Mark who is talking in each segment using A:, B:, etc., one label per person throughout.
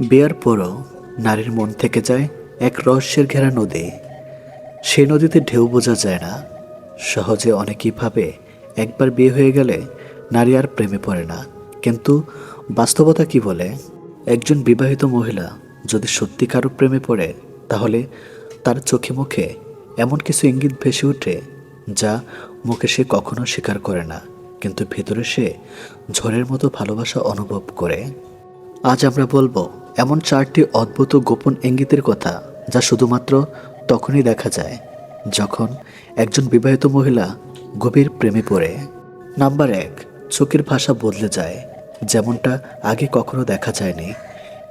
A: বিয়ার পরও নারীর মন থেকে যায় এক রহস্যের ঘেরা নদী। সেই নদীতে ঢেউ বোঝা যায় না। সহজে অনেকেই ভাবে একবার বিয়ে হয়ে গেলে নারী আর প্রেমে পড়ে না। কিন্তু বাস্তবতা কি বলে? একজন বিবাহিত মহিলা যদি সত্যি কারও প্রেমে পড়ে, তাহলে তার চোখে মুখে এমন কিছু ইঙ্গিত ভেসে ওঠে যা মুখে সে কখনো স্বীকার করে না, কিন্তু ভেতরে সে ঝড়ের মতো ভালোবাসা অনুভব করে। আজ আমরা বলব এমন চারটি অদ্ভুত গোপন ইঙ্গিতের কথা যা শুধুমাত্র তখনই দেখা যায় যখন একজন বিবাহিত মহিলা গভীর প্রেমে পড়ে। নাম্বার এক, চোখের ভাষা বদলে যায়, যেমনটা আগে কখনো দেখা যায়নি।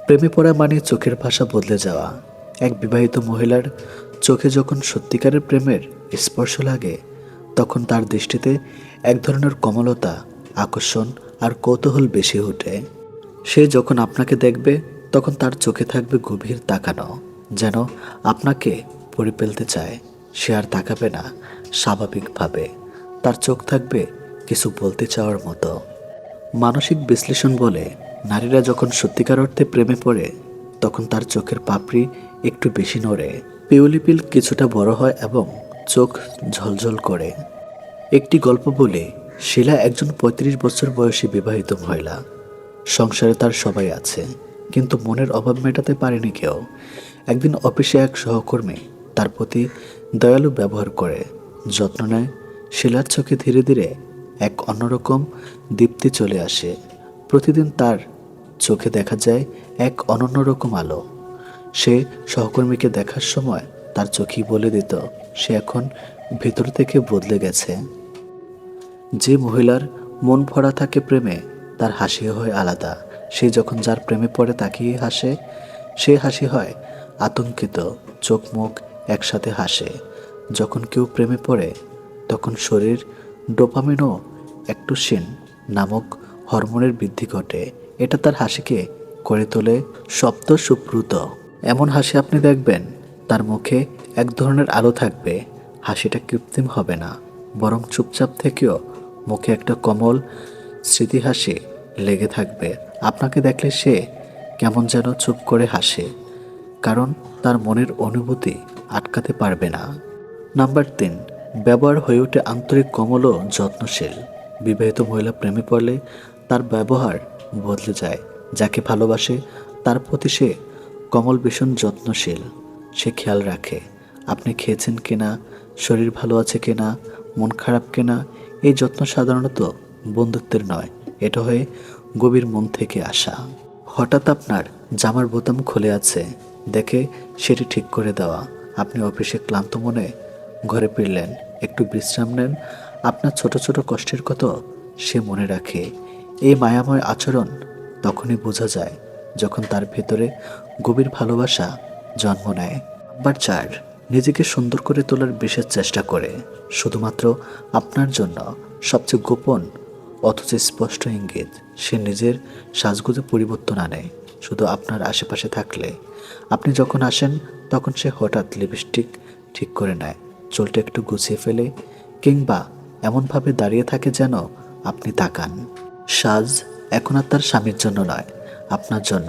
A: প্রেমে পড়া মানে চোখের ভাষা বদলে যাওয়া। এক বিবাহিত মহিলার চোখে যখন সত্যিকারের প্রেমের স্পর্শ লাগে, তখন তার দৃষ্টিতে এক ধরনের কমলতা, আকর্ষণ আর কৌতূহল বেশি ওঠে। সে যখন আপনাকে দেখবে তখন তার চোখে থাকবে গভীর তাকানো, যেন আপনাকে পড়ে ফেলতে চায়। সে আর তাকাবে না, স্বাভাবিকভাবে। তার চোখ থাকবে কিছু বলতে চাওয়ার মতো। মানসিক বিশ্লেষণ বলে, নারীরা যখন সত্যিকার অর্থে প্রেমে পড়ে, তখন তার চোখের পাপড়ি একটু বেশি নড়ে। পিউলিপিল কিছুটা বড় হয় এবং চোখ ঝলঝল করে। একটি গল্প বলে, শিলা একজন ৩৫ বছর বয়সী বিবাহিত মহিলা। সংসারে তার সবাই আছে। কিন্তু মনের অভাব মেটাতে পারেনি কেউ। একদিন অফিসে এক সহকর্মী তার প্রতি দয়ালু ব্যবহার করে যত্ন নেয়, শিলার চোখে ধীরে ধীরে এক অন্যরকম দীপ্তি চলে আসে। প্রতিদিন তার চোখে দেখা যায় এক অনন্য রকম আলো। সে সহকর্মীকে দেখার সময় তার চোখই বলে দিত, সে এখন ভেতর থেকে বদলে গেছে। যে মহিলার মন ভরা থাকে প্রেমে, তার হাসি হয় আলাদা। সে যখন যার প্রেমে পড়ে তাকিয়ে হাসে, সে হাসি হয়, আতঙ্কিত চোখ মুখ একসাথে হাসে। যখন কেউ প্রেমে পড়ে, তখন শরীর ডোপামিনো অ্যাক্টোসিন নামক হরমোনের বৃদ্ধি ঘটে। এটা তার হাসিকে করে তোলে শব্দ সুপ্রুত। এমন হাসি আপনি দেখবেন, তার মুখে এক ধরনের আলো থাকবে। হাসিটা কৃত্রিম হবে না, বরং চুপচাপ থেকেও মুখে একটা কমল স্মৃতি হাসি লেগে থাকবে। আপনাকে দেখলে সে কেমন যেন চুপ করে হাসে, কারণ তার মনের অনুভূতি আটকাতে পারবে না। নাম্বার তিন, ব্যবহার হয়ে ওঠে আন্তরিক কমল ও যত্নশীল। বিবাহিত মহিলা প্রেমে পড়লে তার ব্যবহার বদলে যায়, যাকে ভালোবাসে, তার প্রতি সে কমল, ভীষণ যত্নশীল। সে খেয়াল রাখে, আপনি খেয়েছেন কিনা, শরীর ভালো আছে কিনা, মন খারাপ কিনা, এই যত্ন সাধারণত বন্ধুত্বের নয়। এটা হয়ে গভীর মন থেকে আসা। হঠাৎ আপনার জামার বোতাম খুলে আছে। দেখে সেটি ঠিক করে দেওয়া। আপনি অফিসে ক্লান্ত মনে ঘরে ফিরলেন। একটু বিশ্রাম নেন। আপনার ছোট ছোট কষ্টের কথা সে মনে রাখে। এই মায়াময় আচরণ তখনই বোঝা যায় যখন তার ভেতরে গভীর ভালোবাসা জন্ম নেয়। নাম্বার চার নিজেকে সুন্দর করে তোলার বিশেষ চেষ্টা করে। শুধুমাত্র আপনার জন্য সবচেয়ে গোপন অথচ স্পষ্ট ইঙ্গিত। সে নিজের সাজগুজে পরিবর্তন আনে, শুধু আপনার আশেপাশে থাকলে। আপনি যখন আসেন, তখন সে হঠাৎ লিপস্টিক ঠিক করে নেয়, চুলটা একটু গুছিয়ে ফেলে, কিংবা এমনভাবে দাঁড়িয়ে থাকে যেন আপনি তাকান। সাজ এখন আর তার স্বামীর জন্য নয়, আপনার জন্য।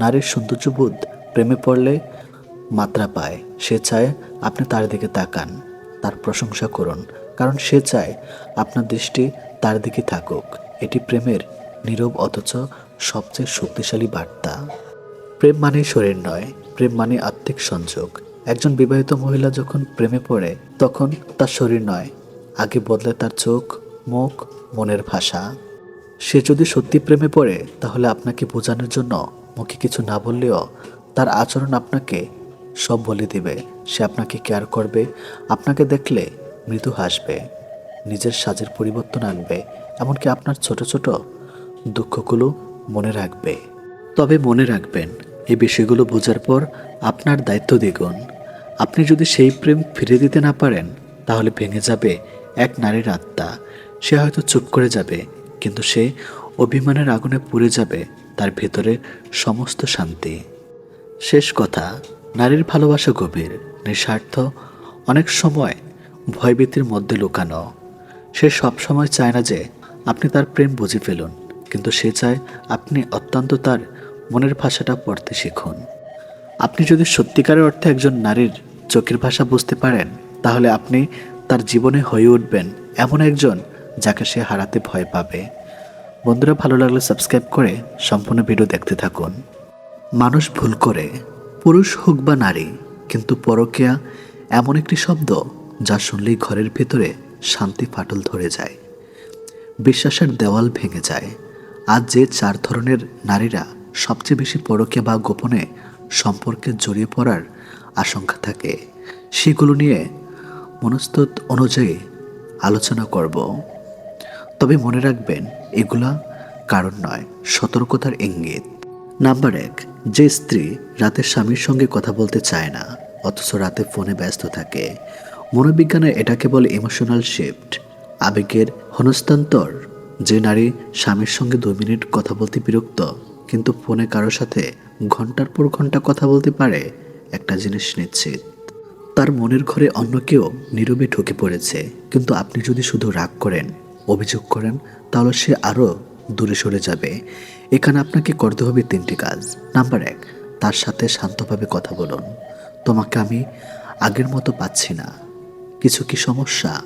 A: নারীর সৌন্দর্যবোধ প্রেমে পড়লে মাত্রা পায়। সে চায় আপনি তার দিকে তাকান, তার প্রশংসা করুন, কারণ সে চায় আপনার দৃষ্টি তার দিকে থাকুক। এটি প্রেমের নীরব অথচ সবচেয়ে শক্তিশালী বার্তা। প্রেম মানে শরীর নয়, প্রেম মানে আত্মিক সংযোগ। একজন বিবাহিত মহিলা যখন প্রেমে পড়ে, তখন তার শরীর নয়, আগে বদলে তার চোখ, মুখ, মনের ভাষা। সে যদি সত্যি প্রেমে পড়ে, তাহলে আপনাকে বোঝানোর জন্য মুখে কিছু না বললেও তার আচরণ আপনাকে সব বলে দিবে। সে আপনাকে কেয়ার করবে, আপনাকে দেখলে মৃদু হাসবে, নিজের সাজের পরিবর্তন আনবে, এমনকি আপনার ছোট ছোট দুঃখগুলো মনে রাখবে। তবে মনে রাখবেন এই বিষয়গুলো বোঝার পর আপনার দায়িত্ব দ্বিগুণ। আপনি যদি সেই প্রেম ফিরে দিতে না পারেন, তাহলে ভেঙে যাবে এক নারীর আত্মা। সে হয়তো চুপ করে যাবে, কিন্তু সে অভিমানের আগুনে পুড়ে যাবে, তার ভেতরে সমস্ত শান্তি। শেষ কথা, নারীর ভালোবাসা গভীর, নিঃস্বার্থ, অনেক সময় ভয়ভীতির মধ্যে লুকানো। সে সবসময় চায় না যে আপনি তার প্রেম বুঝে ফেলুন। কিন্তু সে চায় আপনি অত্যন্ত তার মনের ভাষাটা পড়তে শিখুন। আপনি যদি সত্যিকারের অর্থে একজন নারীর চোখের ভাষা বুঝতে পারেন, তাহলে আপনি তার জীবনে হয়ে উঠবেন এমন একজন যাকে সে হারাতে ভয় পাবে। বন্ধুরা, ভালো লাগলে সাবস্ক্রাইব করে সম্পূর্ণ ভিডিও দেখতে থাকুন। মানুষ ভুল করে, পুরুষ হোক বা নারী, কিন্তু পরকীয়া এমন একটি শব্দ যা শুনলেই ঘরের ভেতরে শান্তি ফাটল ধরে যায়। বিশ্বাসের দেওয়াল ভেঙে যায়। আজ যে চার ধরনের নারীরা সবচেয়ে বেশি পরকীয়া বা গোপনে সম্পর্কে জড়িয়ে পড়ার আশঙ্কা থাকে, সেগুলো নিয়ে মনস্তত অনুযায়ী আলোচনা করব। তবে মনে রাখবেন, এগুলা কারণ নয়, সতর্কতার ইঙ্গিত। নাম্বার এক, যে স্ত্রী রাতে স্বামীর সঙ্গে কথা বলতে চায় না, অথচ রাতে ফোনে ব্যস্ত থাকে, মনোবিজ্ঞানে এটাকে বলে ইমোশনাল শিফট আবেগের হনস্তান্তর যে নারী স্বামীর সঙ্গে দুই মিনিট কথা বলতে বিরক্ত, কিন্তু ফোনে কারোর সাথে ঘণ্টার পর ঘণ্টা কথা বলতে পারে, একটা জিনিস নিশ্চিত। তার মনের ঘরে অন্য কেউ নীরবে ঢুকে পড়েছে, কিন্তু আপনি যদি শুধু রাগ করেন, অভিযোগ করেন, তাহলে সে আরও দূরে সরে যাবে। এখানে আপনাকে করতে হবে তিনটি কাজ। নাম্বার এক, তার সাথে শান্তভাবে কথা বলুন। তোমাকে আমি আগের মতো পাচ্ছি না। কিছু কি সমস্যা?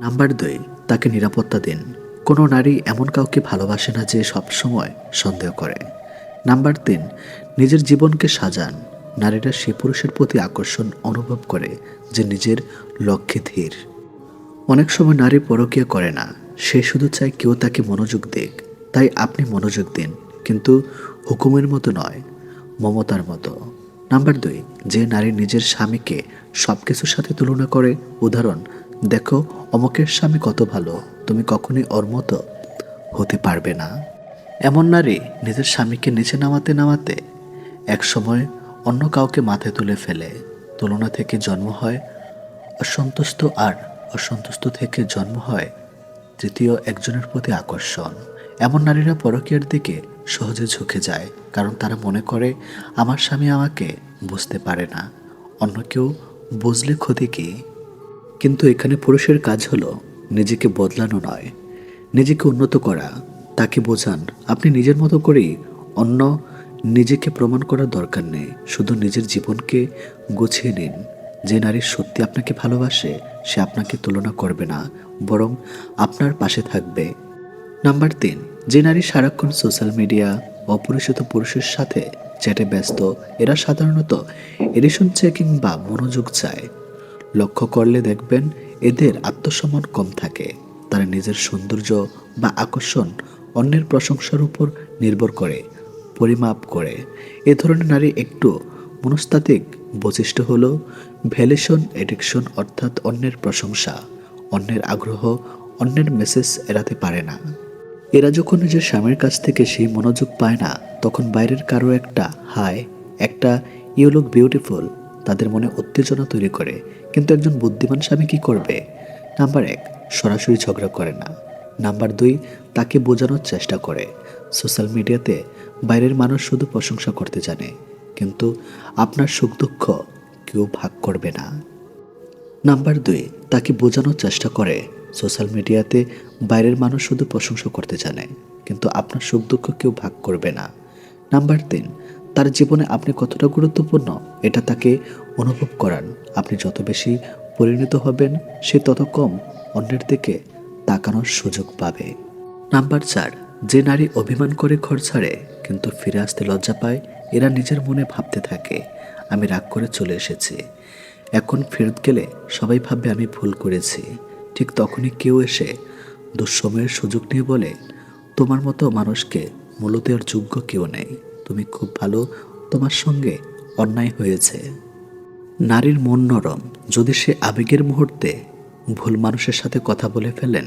A: নাম্বার দুই, তাকে নিরাপত্তা দিন। কোনো নারী এমন কাউকে ভালোবাসে না যে সবসময় সন্দেহ করে। নাম্বার তিন, নিজের জীবনকে সাজান। নারীরা সে পুরুষের প্রতি আকর্ষণ অনুভব করে যে নিজের লক্ষ্যে ধীর। অনেক সময় নারী পরকীয়া করে না। সে শুধু চায় কেউ তাকে মনোযোগ দিক। তাই আপনি মনোযোগ দিন, কিন্তু হুকুমের মতো নয়, মমতার মতো। নাম্বার দুই, যে নারী নিজের স্বামীকে সব কিছুর সাথে তুলনা করে, উদাহরণ দেখো, অমকের স্বামী কত ভালো, তুমি কখনোই ওর মতো হতে পারবে না। এমন নারী নিজের স্বামীকে নিচে নামাতে নামাতে এক সময় অন্য কাউকে মাথায় তুলে ফেলে। তুলনা থেকে জন্ম হয় অসন্তুষ্ট আর অসন্তুষ্ট থেকে জন্ম হয় তৃতীয় একজনের প্রতি আকর্ষণ। এমন নারীরা পরকীয়ার দিকে সহজে ঝুঁকে যায়, কারণ তারা মনে করে, আমার স্বামী আমাকে বুঝতে পারে না। অন্য কেউ বুঝলে ক্ষতি কি? কিন্তু এখানে পুরুষের কাজ হলো নিজেকে বদলানো নয়। নিজেকে উন্নত করা, তাকে বোঝান। আপনি নিজের মতো করেই অন্য নিজেকে প্রমাণ করার দরকার নেই। শুধু নিজের জীবনকে গুছিয়ে নিন। যে নারী সত্যি আপনাকে ভালোবাসে, সে আপনাকে তুলনা করবে না, বরং আপনার পাশে থাকবে। নাম্বার তিন, যে নারী সারাক্ষণ সোশ্যাল মিডিয়া অপরিচিত পুরুষের সাথে চ্যাটে ব্যস্ত, এরা সাধারণত এডিশন চেকিং বা মনোযোগ চায়। লক্ষ্য করলে দেখবেন এদের আত্মসম্মান কম থাকে। তারা নিজের সৌন্দর্য বা আকর্ষণ অন্যের প্রশংসার উপর নির্ভর করে, পরিমাপ করে। এ ধরনের নারী একটু মনস্তাত্ত্বিক বৈশিষ্ট্য হলো ভ্যালেশন এডিকশন অর্থাৎ অন্যের প্রশংসা, অন্যের আগ্রহ, অন্যের মেসেজ এড়াতে পারে না। এরা যখন নিজের স্বামীর কাছ থেকে সেই মনোযোগ পায় না, তখন বাইরের কারও একটা হাই, একটা ইউ লুক বিউটিফুল তাদের মনে উত্তেজনা তৈরি করে। কিন্তু একজন বুদ্ধিমান স্বামী কি করবে? নাম্বার এক, সরাসরি ঝগড়া করে না। নাম্বার দুই, তাকে বোঝানোর চেষ্টা করে। সোশ্যাল মিডিয়াতে বাইরের মানুষ শুধু প্রশংসা করতে জানে, কিন্তু আপনার সুখ দুঃখ কেউ ভাগ করবে না। নাম্বার দুই, তাকে বোঝানোর চেষ্টা করে। সোশ্যাল মিডিয়াতে বাইরের মানুষ শুধু প্রশংসা করতে জানে, কিন্তু আপনার সুখ দুঃখ কেউ ভাগ করবে না। নাম্বার তিন তার জীবনে আপনি কতটা গুরুত্বপূর্ণ, এটা তাকে অনুভব করান। আপনি যত বেশি পরিণত হবেন, সে তত কম অন্যের দিকে তাকানোর সুযোগ পাবে। নাম্বার চার, যে নারী অভিমান করে ঘর ছাড়ে, কিন্তু ফিরে আসতে লজ্জা পায়, এরা নিজের মনে ভাবতে থাকে, আমি রাগ করে চলে এসেছি। এখন ফেরত গেলে সবাই ভাববে আমি ভুল করেছি। ঠিক তখনই কেউ এসে দুঃসময়ের সুযোগ নিয়ে বলে, তোমার মতো মানুষকে মূল্য দেওয়ার যোগ্য কেউ নেই। তুমি খুব ভালো, তোমার সঙ্গে অন্যায় হয়েছে। নারীর মন নরম, যদি সে আবেগের মুহূর্তে ভুল মানুষের সাথে কথা বলে ফেলেন,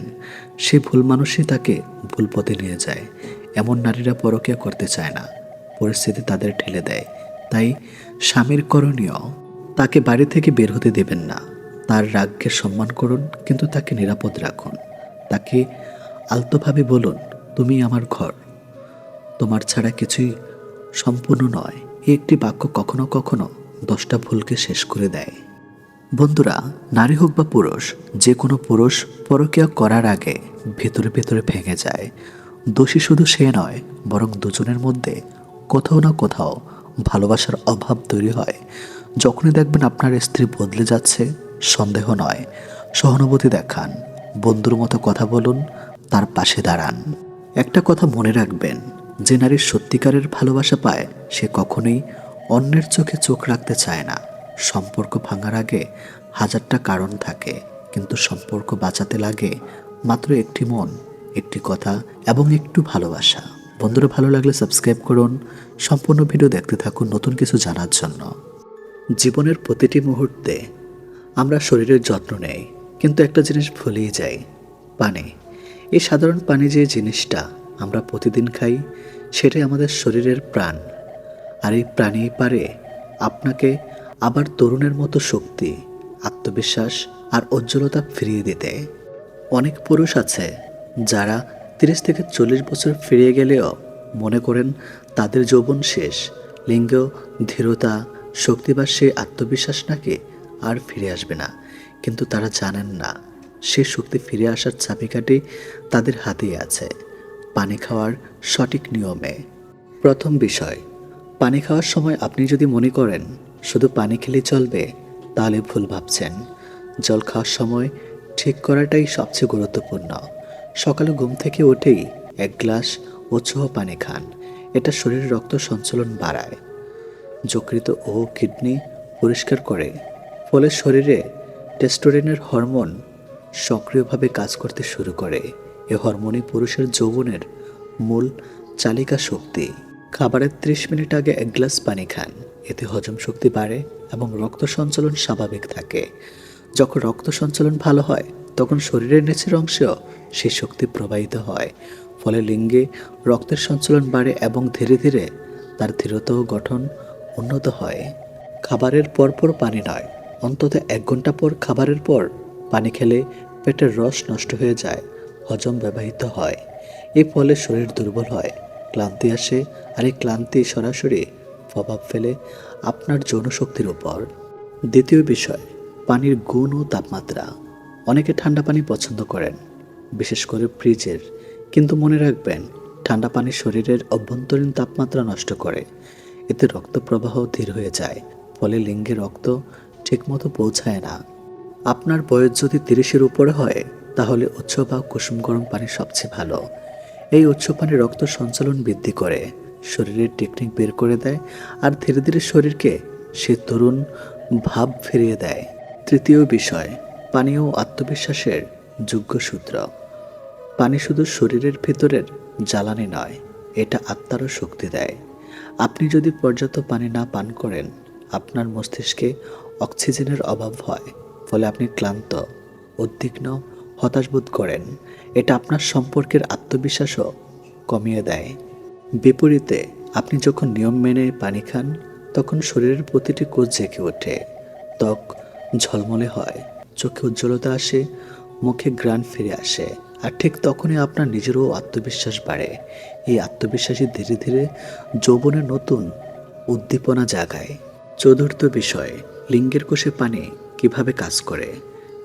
A: সে ভুল মানুষই তাকে ভুল পথে নিয়ে যায়। এমন নারীরা পরকীয়া করতে চায় না, পরিস্থিতি তাদের ঠেলে দেয়। তাই স্বামীর করণীয়, তাকে বাড়ি থেকে বের হতে দেবেন না। তার রাগকে সম্মান করুন, কিন্তু তাকে নিরাপদ রাখুন। তাকে আলতোভাবে বলুন, তুমি আমার ঘর। তোমার ছাড়া কিছুই সম্পূর্ণ নয় একটি বাক্য কখনো কখনো দশটা ভুলকে শেষ করে দেয়। বন্ধুরা, নারী হোক বা পুরুষ, যে কোনো পুরুষ পরকীয়া করার আগে ভেতরে ভেতরে ভেঙে যায়। দোষী শুধু সে নয়, বরং দুজনের মধ্যে কোথাও না কোথাও ভালোবাসার অভাব তৈরি হয়। যখনই দেখবেন আপনার স্ত্রী বদলে যাচ্ছে, সন্দেহ নয়, সহানুভূতি দেখান, বন্ধুর মতো কথা বলুন, তার পাশে দাঁড়ান। একটা কথা মনে রাখবেন যে নারীর সত্যিকারের ভালোবাসা পায়, সে কখনোই অন্যের চোখে চোখ রাখতে চায় না। সম্পর্ক ভাঙার আগে হাজারটা কারণ থাকে, কিন্তু সম্পর্ক বাঁচাতে লাগে মাত্র একটি মন, একটি কথা এবং একটু ভালোবাসা। বন্ধুরা, ভালো লাগলে সাবস্ক্রাইব করুন। সম্পূর্ণ ভিডিও দেখতে থাকুন নতুন কিছু জানার জন্য। জীবনের প্রতিটি মুহূর্তে আমরা শরীরের যত্ন নেই, কিন্তু একটা জিনিস ভুলেই যাই, পানি। এই সাধারণ পানি যে জিনিসটা আমরা প্রতিদিন খাই, সেটাই আমাদের শরীরের প্রাণ। আর এই প্রাণী পারে আপনাকে আবার তরুণের মতো শক্তি, আত্মবিশ্বাস আর উজ্জ্বলতা ফিরিয়ে দিতে। অনেক পুরুষ আছে যারা তিরিশ থেকে চল্লিশ বছর ফিরিয়ে গেলেও মনে করেন তাদের যৌবন শেষ, লিঙ্গ, ধীরতা, শক্তি বা সেই আত্মবিশ্বাস নাকি আর ফিরে আসবে না। কিন্তু তারা জানেন না সে শক্তি ফিরে আসার চাবিকাঠি তাদের হাতেই আছে। পানি খাওয়ার সঠিক নিয়মে। প্রথম বিষয়, পানি খাওয়ার সময় আপনি যদি মনে করেন শুধু পানি খেলেই চলবে, তাহলে ভুল ভাবছেন। জল খাওয়ার সময় ঠিক করাটাই সবচেয়ে গুরুত্বপূর্ণ। সকালে ঘুম থেকে উঠেই এক গ্লাস উৎসাহ পানি খান, এটা শরীরের রক্ত সঞ্চালন বাড়ায়। যকৃত ও কিডনি পরিষ্কার করে, ফলে শরীরে টেস্টোরেনের হরমোন সক্রিয়ভাবে কাজ করতে শুরু করে। এ হরমোনই পুরুষের যৌবনের মূল চালিকা শক্তি। খাবারের ত্রিশ মিনিট আগে এক গ্লাস পানি খান। এতে হজম শক্তি বাড়ে এবং রক্ত সঞ্চালন স্বাভাবিক থাকে। যখন রক্ত সঞ্চালন ভালো হয়, তখন শরীরের নিচের অংশেও সেই শক্তি প্রবাহিত হয়। ফলে লিঙ্গে রক্তের সঞ্চালন বাড়ে এবং ধীরে ধীরে তার ধীরতা গঠন উন্নত হয়। খাবারের পরপর পানি নয়, অন্তত এক ঘণ্টা পর খাবারের পর পানি খেলে পেটের রস নষ্ট হয়ে যায়। হজম ব্যবহৃত হয়। এর ফলে শরীর দুর্বল হয়, ক্লান্তি আসে আর এই ক্লান্তি সরাসরি প্রভাব ফেলে আপনার যৌনশক্তির উপর। দ্বিতীয় বিষয়, পানির গুণ ও তাপমাত্রা। অনেকে ঠান্ডা পানি পছন্দ করেন, বিশেষ করে ফ্রিজের। কিন্তু মনে রাখবেন, ঠান্ডা পানি শরীরের অভ্যন্তরীণ তাপমাত্রা নষ্ট করে। এতে রক্ত প্রবাহ ধীর হয়ে যায়, ফলে লিঙ্গে রক্ত ঠিকমতো পৌঁছায় না। আপনার বয়স যদি তিরিশের উপরে হয় তাহলে উচ্চ বা কুসুম গরম পানি সবচেয়ে ভালো। এই উচ্চ পানি রক্ত সঞ্চালন বৃদ্ধি করে, শরীরের টেকনিক বের করে দেয় আর ধীরে ধীরে শরীরকে সে তরুণ ভাব ফিরিয়ে দেয়। তৃতীয় বিষয়, পানি ও আত্মবিশ্বাসের যোগ্য সূত্র। পানি শুধু শরীরের ভেতরের জ্বালানি নয়, এটা আত্মারও শক্তি দেয়। আপনি যদি পর্যাপ্ত পানি না পান করেন, আপনার মস্তিষ্কে অক্সিজেনের অভাব হয়, ফলে আপনি ক্লান্ত, উদ্বিগ্ন হতাশ বোধ করেন। এটা আপনার সম্পর্কের আত্মবিশ্বাসও কমিয়ে দেয়। বিপরীতে, আপনি যখন নিয়ম মেনে পানি খান, তখন শরীরের প্রতিটি কোষ জেগে ওঠে। ত্বক ঝলমলে হয়, চোখে উজ্জ্বলতা আসে, মুখে গ্রান ফিরে আসে, আর ঠিক তখনই আপনার নিজেরও আত্মবিশ্বাস বাড়ে। এই আত্মবিশ্বাসই ধীরে ধীরে যৌবনের নতুন উদ্দীপনা জাগায়। চতুর্থ বিষয়, লিঙ্গের কোষে পানি কীভাবে কাজ করে?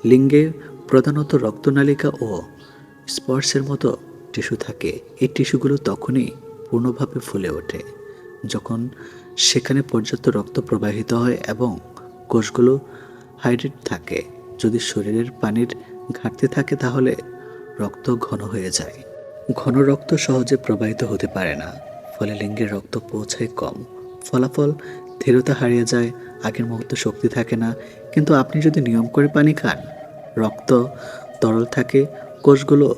A: লিঙ্গে প্রধানত রক্তনালিকা ও স্পর্শের মতো টিস্যু থাকে। এই টিস্যুগুলো তখনই পূর্ণভাবে ফুলে ওঠে, যখন সেখানে পর্যাপ্ত রক্ত প্রবাহিত হয় এবং কোষগুলো হাইড্রেট থাকে। যদি শরীরের পানির ঘাটতি থাকে, তাহলে রক্ত ঘন হয়ে যায়। ঘন রক্ত সহজে প্রবাহিত হতে পারে না, ফলে লিঙ্গের রক্ত পৌঁছায় কম। ফলাফল ধীরতা হারিয়ে যায়, আগের মুহূর্তে শক্তি থাকে না। কিন্তু আপনি যদি নিয়ম করে পানি খান রক্ত তরল থাকে, কোষগুলো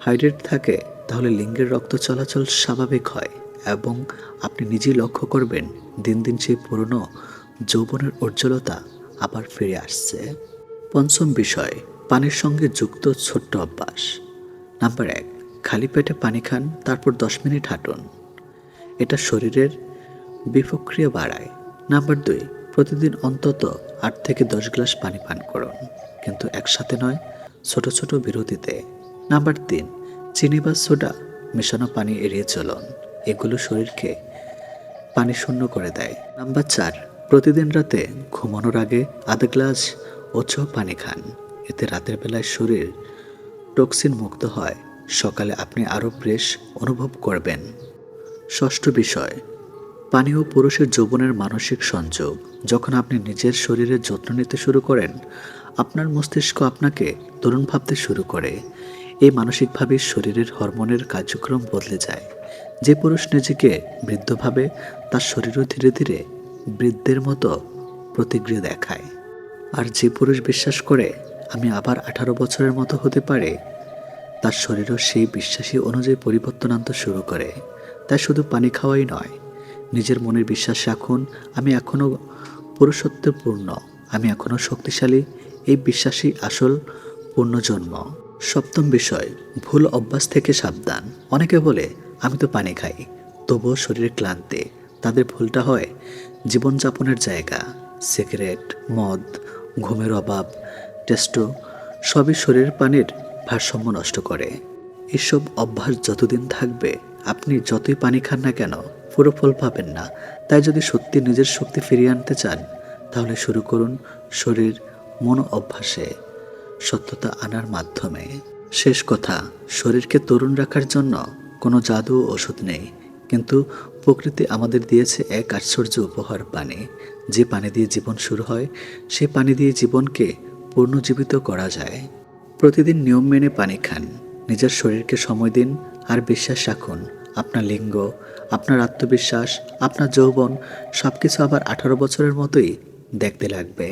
A: হাইড্রেট থাকে, তাহলে লিঙ্গের রক্ত চলাচল স্বাভাবিক হয় এবং আপনি নিজেই লক্ষ্য করবেন দিন দিন সেই পুরনো যৌবনের উজ্জ্বলতা আবার ফিরে আসছে। পঞ্চম বিষয়, পানির সঙ্গে যুক্ত ছোট্ট অভ্যাস। নাম্বার এক, খালি পেটে পানি খান, তারপর দশ মিনিট হাঁটুন। এটা শরীরের বিপক্রিয়া বাড়ায়। নাম্বার দুই, প্রতিদিন অন্তত আট থেকে দশ গ্লাস পানি পান করুন। কিন্তু একসাথে নয়, ছোট ছোট বিরতিতে। নাম্বার তিন, চিনি বা সোডা, মেশানো পানি এড়িয়ে চলুন। এগুলো শরীরকে পানি শূন্য করে দেয়। নাম্বার চার, প্রতিদিন রাতে ঘুমানোর আগে আধা গ্লাস ওছো পানি খান। এতে রাতের বেলায় শরীর টক্সিন মুক্ত হয়। সকালে আপনি আরও ফ্রেশ অনুভব করবেন। ষষ্ঠ বিষয় পানি ও পুরুষের যৌবনের মানসিক সংযোগ। যখন আপনি নিজের শরীরের যত্ন নিতে শুরু করেন, আপনার মস্তিষ্ক আপনাকে তরুণ ভাবতে শুরু করে। এই মানসিকভাবে শরীরের হরমোনের কার্যক্রম বদলে যায়। যে পুরুষ নিজেকে বৃদ্ধ ভাবে, তার শরীরও ধীরে ধীরে বৃদ্ধের মতো প্রতিক্রিয়া দেখায়। আর যে পুরুষ বিশ্বাস করে, আমি আবার আঠারো বছরের মতো হতে পারে, তার শরীরও সেই বিশ্বাসী অনুযায়ী পরিবর্তন আনতে শুরু করে। তাই শুধু পানি খাওয়াই নয় নিজের মনের বিশ্বাস রাখুন। আমি এখনও পুরুষত্বপূর্ণ। আমি এখনও শক্তিশালী। এই বিশ্বাসই আসল পূর্ণজন্ম সপ্তম বিষয়, ভুল অভ্যাস থেকে সাবধান। অনেকে বলে, আমি তো পানি খাই। তবুও শরীরে ক্লান্তি। তাদের ভুলটা হয় জীবনযাপনের জায়গা। সিগারেট, মদ, ঘুমের অভাব, টেস্টো, সবই শরীরের পানির ভারসাম্য নষ্ট করে। এসব অভ্যাস যতদিন থাকবে, আপনি যতই পানি খান না কেন পুরো ফল পাবেন না। তাই যদি সত্যি নিজের শক্তি ফিরিয়ে আনতে চান, তাহলে শুরু করুন শরীর মন অভ্যাসে। সত্যতা আনার মাধ্যমে। শেষ কথা, শরীরকে তরুণ রাখার জন্য কোনো জাদু ওষুধ নেই। কিন্তু প্রকৃতি আমাদের দিয়েছে এক আশ্চর্য উপহার পানি। যে পানি দিয়ে জীবন শুরু হয়, সে পানি দিয়ে জীবনকে পুনর্জীবিত করা যায়। প্রতিদিন নিয়ম মেনে পানি খান। নিজের শরীরকে সময় দিন আর বিশ্বাস রাখুন। আপনার লিঙ্গ আপনার আত্মবিশ্বাস আপনার যৌবন সব কিছু আবার আঠারো বছরের মতোই দেখতে লাগবে।